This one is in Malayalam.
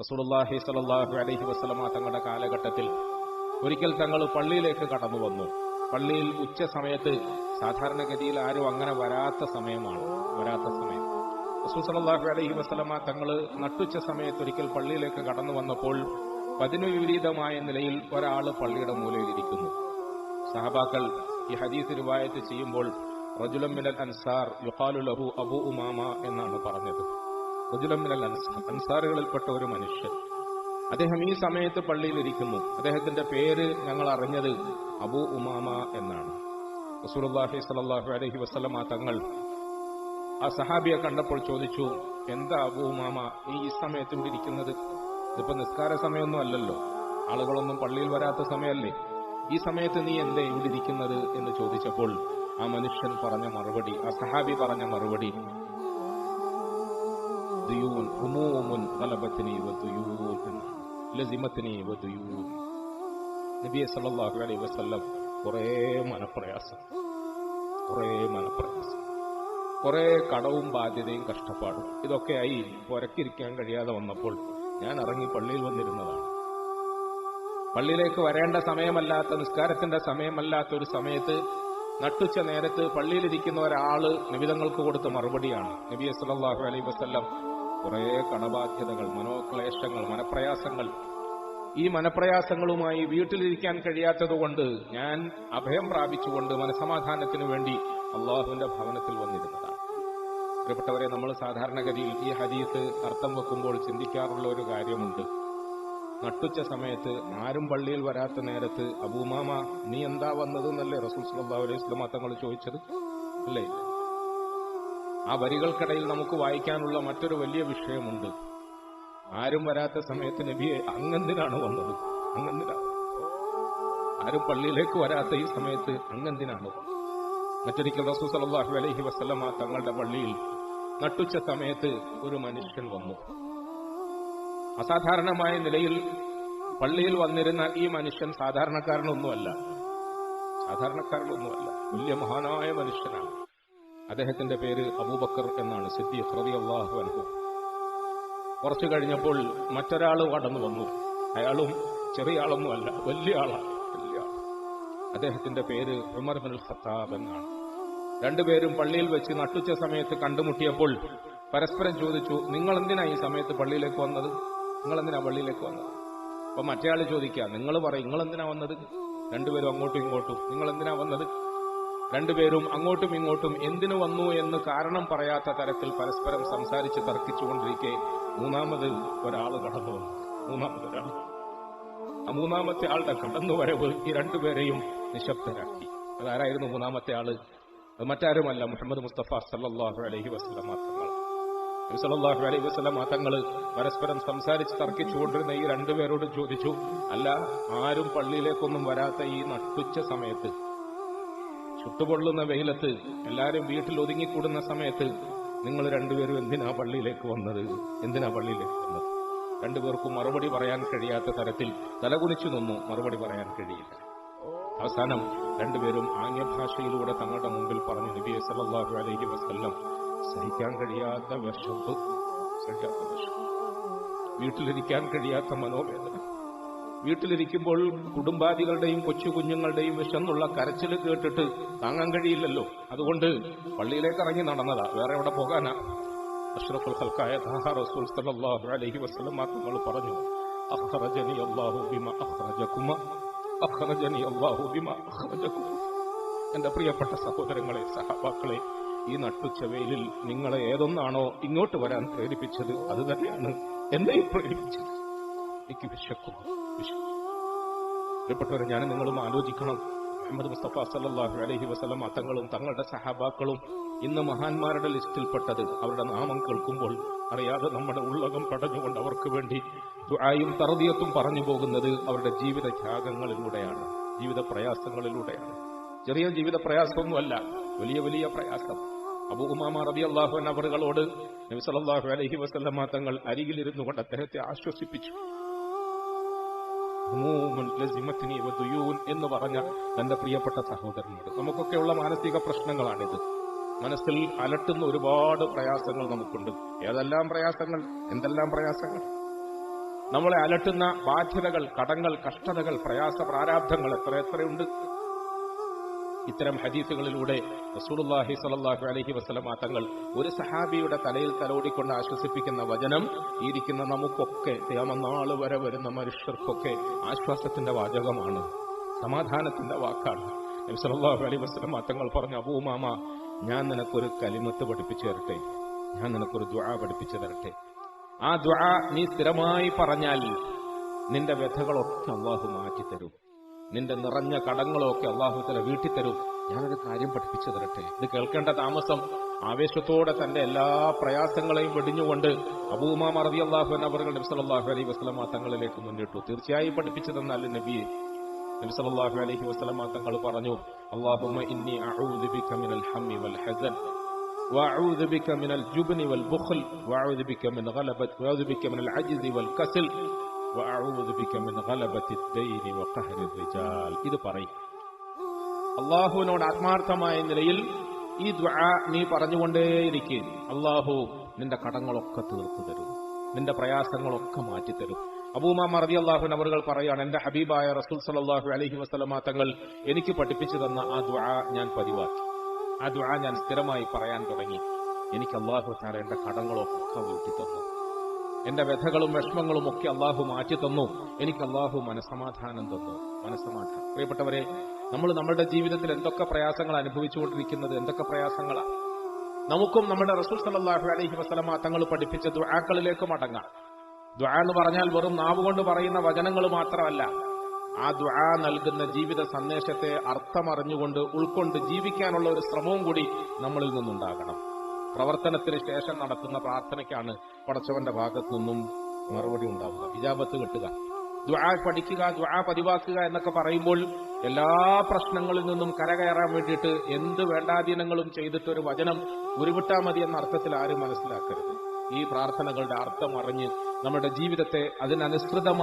റസൂലുള്ളാഹി സ്വല്ലല്ലാഹു അലൈഹി വസല്ലമ തങ്ങളുടെ കാലഘട്ടത്തിൽ ഒരിക്കൽ തങ്ങൾ പള്ളിയിലേക്ക് കടന്നു വന്നു. പള്ളിയിൽ ഉച്ച സമയത്ത് സാധാരണഗതിയിൽ ആരും അങ്ങനെ വരാത്ത സമയമാണ് വരാത്ത സമയം. റസൂൽ സ്വല്ലല്ലാഹു അലൈഹി വസല്ലമ തങ്ങൾ നട്ടുച്ച സമയത്ത് ഒരിക്കൽ പള്ളിയിലേക്ക് കടന്നു വന്നപ്പോൾ പതിനു വിപരീതമായ നിലയിൽ ഒരാൾ പള്ളിയുടെ മൂലയിലിരിക്കുന്നു. സഹബാക്കൾ ഈ ഹദീസ് റിവായത്ത് ചെയ്യുമ്പോൾ റജുലം മിനൽ അൻസാർ യുഖാലു ലഹു അബു ഉമാമ എന്നാണ് പറഞ്ഞത്. അൻസാറുകളിൽപ്പെട്ട ഒരു മനുഷ്യൻ. അദ്ദേഹം ഈ സമയത്ത് പള്ളിയിൽ ഇരിക്കുന്നു അദ്ദേഹത്തിന്റെ പേര് ഞങ്ങൾ അറിഞ്ഞത് അബു ഉമാമ എന്നാണ്. റസൂലുള്ളാഹി സ്വല്ലല്ലാഹു അലൈഹി വസല്ലമ തങ്ങൾ ആ സഹാബിയെ കണ്ടപ്പോൾ ചോദിച്ചു എന്താ അബു ഉമാമ ഈ സമയത്ത് ഇവിടെ ഇരിക്കുന്നത്? ഇതിപ്പോ നിസ്കാര സമയമൊന്നും അല്ലല്ലോ. ആളുകളൊന്നും പള്ളിയിൽ വരാത്ത സമയമല്ലേ? ഈ സമയത്ത് നീ എന്തേ ഇവിടെ ഇരിക്കുന്നത്? എന്ന് ചോദിച്ചപ്പോൾ ആ മനുഷ്യൻ പറഞ്ഞ മറുപടി ആ സഹാബി പറഞ്ഞ മറുപടി ദുയൂൻ ഹുമൂമുൻ لزمتني والديون ലസിമത്തിനി الله നബിയെ സല്ലല്ലാഹു അലൈഹി വസല്ലം കുറേ മനപ്രയാസം കുറേ മനപ്രയാസം. കുറേ കടവും ബാധ്യതയും കഷ്ടപ്പാടും. ഇതൊക്കെയായി പുരക്കിരിക്കാൻ കഴിയാതെ വന്നപ്പോൾ ഞാൻ ഇറങ്ങി പള്ളിയിൽ വന്നിരുന്നതാണ്. പള്ളിയിലേക്ക് വരേണ്ട സമയമല്ലാത്ത നിസ്കാരത്തിന്റെ സമയമല്ലാത്ത ഒരു സമയത്ത് നട്ടുച്ച നേരത്ത് പള്ളിയിലിരിക്കുന്ന ഒരാൾ നിബിതങ്ങൾക്ക് കൊടുത്ത മറുപടിയാണ്. നബി സല്ലല്ലാഹു അലൈഹി വസല്ലം കുറേ കടബാധ്യതകൾ മനോക്ലേശങ്ങൾ മനപ്രയാസങ്ങൾ. ഈ മനപ്രയാസങ്ങളുമായി വീട്ടിലിരിക്കാൻ കഴിയാത്തതുകൊണ്ട് ഞാൻ അഭയം പ്രാപിച്ചുകൊണ്ട് മനസമാധാനത്തിനു വേണ്ടി അള്ളാഹുവിന്റെ ഭവനത്തിൽ വന്നിരുന്നതാണ്. പ്രിയപ്പെട്ടവരെ നമ്മൾ സാധാരണഗതിയിൽ ഈ ഹദീസ് അർത്ഥം വെക്കുമ്പോൾ ചിന്തിക്കാറുള്ള ഒരു കാര്യമുണ്ട്. നട്ടുച്ച സമയത്ത് ആരും പള്ളിയിൽ വരാത്ത നേരത്ത് അബൂമാമ നീ എന്താ വന്നത് എന്നല്ലേ റസൂൽ സല്ലല്ലാഹു അലൈഹി വസല്ലം തങ്ങൾ ചോദിച്ചത്? അല്ലേ? ആ വരികൾക്കിടയിൽ നമുക്ക് വായിക്കാനുള്ള മറ്റൊരു വലിയ വിഷയമുണ്ട്. ആരും വരാത്ത സമയത്ത് നബിയെ അങ്ങെന്തിനാണ് വന്നത്. അങ്ങെന്തിനാണ് ആരും പള്ളിയിലേക്ക് വരാത്ത ഈ സമയത്ത് അങ്ങെന്തിനാണ്? മറ്റൊരിക്കൽ റസൂ സലാഹു അലൈഹി വസല്ലമ തങ്ങളുടെ പള്ളിയിൽ നട്ടുച്ച സമയത്ത് ഒരു മനുഷ്യൻ വന്നു. അസാധാരണമായ നിലയിൽ പള്ളിയിൽ വന്നിരുന്ന ഈ മനുഷ്യൻ സാധാരണക്കാരനൊന്നുമല്ല. സാധാരണക്കാരനൊന്നുമല്ല. വലിയ മഹാനായ മനുഷ്യനാണ്. അദ്ദേഹത്തിന്റെ പേര് അബൂബക്കർ എന്നാണ് സിദ്ദീഖ് റളിയല്ലാഹു അൻഹു. കുറച്ചു കഴിഞ്ഞപ്പോൾ മറ്റൊരാൾ കടന്നു വന്നു. അയാളും ചെറിയ ആളൊന്നുമല്ല വലിയ ആളാണ് അദ്ദേഹത്തിന്റെ പേര് ഉമർ ബിൻ ഖത്താബ് എന്നാണ്. രണ്ടുപേരും പള്ളിയിൽ വെച്ച് നട്ടുച്ച സമയത്ത് കണ്ടുമുട്ടിയപ്പോൾ പരസ്പരം ചോദിച്ചു നിങ്ങൾ എന്തിനാ ഈ സമയത്ത് പള്ളിയിലേക്ക് വന്നത്? നിങ്ങൾ എന്തിനാ പള്ളിയിലേക്ക് വന്നത്? അപ്പൊ മറ്റേയാൾ ചോദിക്കുക നിങ്ങൾ പറയും നിങ്ങൾ എന്തിനാ വന്നത്? രണ്ടുപേരും അങ്ങോട്ടും ഇങ്ങോട്ടും നിങ്ങൾ എന്തിനാ വന്നത്? രണ്ടുപേരും അങ്ങോട്ടും ഇങ്ങോട്ടും എന്തിനു വന്നു എന്ന് കാരണം പറയാത്ത തരത്തിൽ പരസ്പരം സംസാരിച്ച് തർക്കിച്ചുകൊണ്ടിരിക്കെ മൂന്നാമത് ഒരാൾ കടന്നു വന്നു. മൂന്നാമത് ഒരാൾ. ആ മൂന്നാമത്തെ ആളുടെ കടന്നുവരവ് ഈ രണ്ടുപേരെയും നിശബ്ദരാക്കി. അതാരായിരുന്നു മൂന്നാമത്തെ ആൾ? അത് മറ്റാരുമല്ല മുഹമ്മദ് മുസ്തഫ സല്ലാഹു അലഹി വസല്ലം തങ്ങൾ. നബി സല്ലല്ലാഹു അലൈഹി വസല്ലം തങ്ങൾ പരസ്പരം സംസാരിച്ച് തർക്കിച്ചുകൊണ്ടിരുന്ന ഈ രണ്ടുപേരോട് ചോദിച്ചു അല്ല ആരും പള്ളിയിലേക്കൊന്നും വരാത്ത ഈ നട്ടുച്ച സമയത്ത് ചുട്ടുപൊള്ളുന്ന വെയിലത്ത് എല്ലാവരും വീട്ടിൽ ഒതുങ്ങിക്കൂടുന്ന സമയത്ത് നിങ്ങൾ രണ്ടുപേരും എന്തിനാ പള്ളിയിലേക്ക് വന്നത്? എന്തിനാ പള്ളിയിലേക്ക് വന്നത്? രണ്ടുപേർക്കും മറുപടി പറയാൻ കഴിയാത്ത തരത്തിൽ തലകുനിച്ചു നിന്നു മറുപടി പറയാൻ കഴിയില്ല. അവസാനം രണ്ടുപേരും ആംഗ്യഭാഷയിലൂടെ തങ്ങളുടെ മുമ്പിൽ പറഞ്ഞു നബിയെ സല്ലല്ലാഹു അലൈഹി വസ്ല്ലം സഹിക്കാൻ കഴിയാത്ത വിഷപ്പ് സഹിക്കാത്ത വിഷപ്പ് വീട്ടിലിരിക്കാൻ കഴിയാത്ത മനോവേദന വീട്ടിലിരിക്കുമ്പോൾ കുടുംബാദികളുടെയും കൊച്ചു കുഞ്ഞുങ്ങളുടെയും വിശന്നുള്ള കരച്ചിൽ കേട്ടിട്ട് താങ്ങാൻ കഴിയില്ലല്ലോ. അതുകൊണ്ട് പള്ളിയിലേക്ക് ഇറങ്ങി നടന്നതാ. വേറെ എവിടെ പോകാനാ? അഷ്റഫുൽ ഹൽക്കായ താഹ റസൂൽ അലൈഹി തങ്ങൾ പറഞ്ഞു അല്ലാഹു അല്ലാഹു എന്റെ പ്രിയപ്പെട്ട സഹോദരങ്ങളെ സഹബാക്കളെ ഈ നട്ടുച്ച വെയിലിൽ നിങ്ങളെ ഏതൊന്നാണോ ഇങ്ങോട്ട് വരാൻ പ്രേരിപ്പിച്ചത് അത് തന്നെയാണ് എന്നെയും പ്രേരിപ്പിച്ചത്. എനിക്ക് വിശക്കുന്നു. പ്രിയപ്പെട്ടവരെ ഞാൻ നിങ്ങളും ആലോചിക്കണം. മുഹമ്മദ് മുസ്തഫ സല്ലാഹു അലഹി വസ്ലം തങ്ങളും തങ്ങളുടെ സഹാബാക്കളും ഇന്ന് മഹാന്മാരുടെ ലിസ്റ്റിൽപ്പെട്ടത് അവരുടെ നാമം കേൾക്കുമ്പോൾ അറിയാതെ നമ്മുടെ ഉള്ളകം പടഞ്ഞുകൊണ്ട് അവർക്ക് വേണ്ടി ദുആയും തറുതിയത്തും പറഞ്ഞു പോകുന്നത് അവരുടെ ജീവിത ത്യാഗങ്ങളിലൂടെയാണ് ജീവിത പ്രയാസങ്ങളിലൂടെയാണ്. ചെറിയ ജീവിത പ്രയാസമൊന്നുമല്ല വലിയ വലിയ പ്രയാസം. അബു ഉമാമ റബി അള്ളാഹു അവറുകളോട് നബി സല്ലല്ലാഹു അലൈഹി വസല്ലം തങ്ങൾ അരികിലിരുന്നു കൊണ്ട് അദ്ദേഹത്തെ ആശ്വസിപ്പിച്ചു. എന്ന് പറഞ്ഞ തന്റെ പ്രിയപ്പെട്ട സഹോദരനോട്. നമുക്കൊക്കെയുള്ള മാനസിക പ്രശ്നങ്ങളാണിത്. മനസ്സിൽ അലട്ടുന്ന ഒരുപാട് പ്രയാസങ്ങൾ നമുക്കുണ്ട്. ഏതെല്ലാം പ്രയാസങ്ങൾ? എന്തെല്ലാം പ്രയാസങ്ങൾ? നമ്മളെ അലട്ടുന്ന ബാധ്യതകൾ കടങ്ങൾ കഷ്ടതകൾ പ്രയാസ പ്രാരാബ്ധങ്ങൾ എത്ര എത്രയുണ്ട് ഇത്തരം ഹദീസുകളിലൂടെ റസൂലുള്ളാഹി സ്വല്ലല്ലാഹു അലൈഹി വസല്ലം തങ്ങൾ ഒരു സഹാബിയുടെ തലയിൽ തലോടിക്കൊണ്ട് ആശ്വസിപ്പിക്കുന്ന വചനം ഇരിക്കുന്ന നമുക്കൊക്കെ തേമനാൾ വരെ വരുന്ന മനുഷ്യർക്കൊക്കെ ആശ്വാസത്തിന്റെ വാചകമാണ് സമാധാനത്തിന്റെ വാക്കാണ്. നബി സല്ലല്ലാഹു അലൈഹി വസല്ലം തങ്ങൾ പറഞ്ഞു അബൂമാമ ഞാൻ നിനക്കൊരു കലിമത്ത് പഠിപ്പിച്ചു തരട്ടെ ഞാൻ നിനക്കൊരു ദുആ പഠിപ്പിച്ചു തരട്ടെ. ആ ദുആ നീ സ്ഥിരമായി പറഞ്ഞാൽ നിന്റെ വ്യഥകളൊക്കെ അള്ളാഹു മാറ്റിത്തരും. നിന്റെ നിറഞ്ഞ കടങ്ങളൊക്കെ അള്ളാഹുത്തല വീട്ടിത്തരും ഞാനൊരു കാര്യം പഠിപ്പിച്ചു തരട്ടെ ഇത് കേൾക്കേണ്ട താമസം ആവേശത്തോടെ തന്റെ എല്ലാ പ്രയാസങ്ങളെയും വെടിഞ്ഞുകൊണ്ട് അബൂമാ മറതി അള്ളാഹു അവർ നബി സല്ലല്ലാഹു അലൈഹി വസ്ലമ തങ്ങളിലേക്ക് മുന്നിട്ടു തീർച്ചയായും പഠിപ്പിച്ചു തന്നാൽ നബിയെ നബി സല്ലല്ലാഹു അലൈഹി വസല്ലമ തങ്ങൾ പറഞ്ഞു അല്ലാഹുമ്മ ഇന്നി അഊദു ബിക മിനൽ ഹമ്മി വൽ ഹസൻ وأعوذ بك من الجبن والبخل وأعوذ بك من غلبة وأعوذ بك من العجز والكسل ഇത് പറയും. അള്ളാഹുവിനോട് ആത്മാർത്ഥമായ നിലയിൽ ഈ നീ പറഞ്ഞുകൊണ്ടേയിരിക്കെ. അള്ളാഹു നിന്റെ കടങ്ങളൊക്കെ തീർത്തു തരും. നിന്റെ പ്രയാസങ്ങളൊക്കെ മാറ്റിത്തരും അബൂമാമ മറി അള്ളാഹു അവറുകൾ പറയാണ് എന്റെ ഹബീബായ റസൂൽ സലാഹു അലഹി വസ്ലമാ തങ്ങൾ എനിക്ക് പഠിപ്പിച്ചു തന്ന ആ ദ്വാ ഞാൻ പതിവാക്കി. ആ ദ്വാ ഞാൻ സ്ഥിരമായി പറയാൻ തുടങ്ങി. എനിക്ക് അള്ളാഹു താര എന്റെ കടങ്ങളൊക്കെ വീട്ടിത്തന്നു. എന്റെ വ്യഥകളും വിഷമങ്ങളും ഒക്കെ അള്ളാഹു മാറ്റി തന്നു. എനിക്ക് അള്ളാഹു മനസമാധാനം തന്നു. മനസമാധാനം പ്രിയപ്പെട്ടവരെ നമ്മൾ നമ്മുടെ ജീവിതത്തിൽ എന്തൊക്കെ പ്രയാസങ്ങൾ അനുഭവിച്ചുകൊണ്ടിരിക്കുന്നത് എന്തൊക്കെ പ്രയാസങ്ങളാണ് നമുക്കും നമ്മുടെ റസൂൽ സല്ലല്ലാഹു അലഹി വസ്ലമ തങ്ങൾ പഠിപ്പിച്ച ദ്വാക്കളിലേക്ക് മടങ്ങാം. ദ്വാ എന്ന് പറഞ്ഞാൽ വെറും നാവ് കൊണ്ട് പറയുന്ന വചനങ്ങൾ മാത്രമല്ല. ആ ദ്വാ നൽകുന്ന ജീവിത സന്ദേശത്തെ അർത്ഥമറിഞ്ഞുകൊണ്ട് ഉൾക്കൊണ്ട് ജീവിക്കാനുള്ള ഒരു ശ്രമവും കൂടി നമ്മളിൽ നിന്നുണ്ടാകണം. പ്രവർത്തനത്തിന് ശേഷം നടത്തുന്ന പ്രാർത്ഥനയ്ക്കാണ് പടച്ചവന്റെ ഭാഗത്തു നിന്നും മറുപടി ഉണ്ടാവുക. വിജാപത്ത് കെട്ടുക. ദ്വാ പഠിക്കുക ദ്വാ പതിവാക്കുക എന്നൊക്കെ പറയുമ്പോൾ എല്ലാ പ്രശ്നങ്ങളിൽ നിന്നും കരകയറാൻ വേണ്ടിയിട്ട് എന്ത് വേണ്ടാധീനങ്ങളും ചെയ്തിട്ട് ഒരു വചനം ഉരുവിട്ടാ മതി എന്ന അർത്ഥത്തിൽ ആരും മനസ്സിലാക്കരുത്. ഈ പ്രാർത്ഥനകളുടെ അർത്ഥം അറിഞ്ഞ് നമ്മുടെ ജീവിതത്തെ അതിനനുസൃതമായി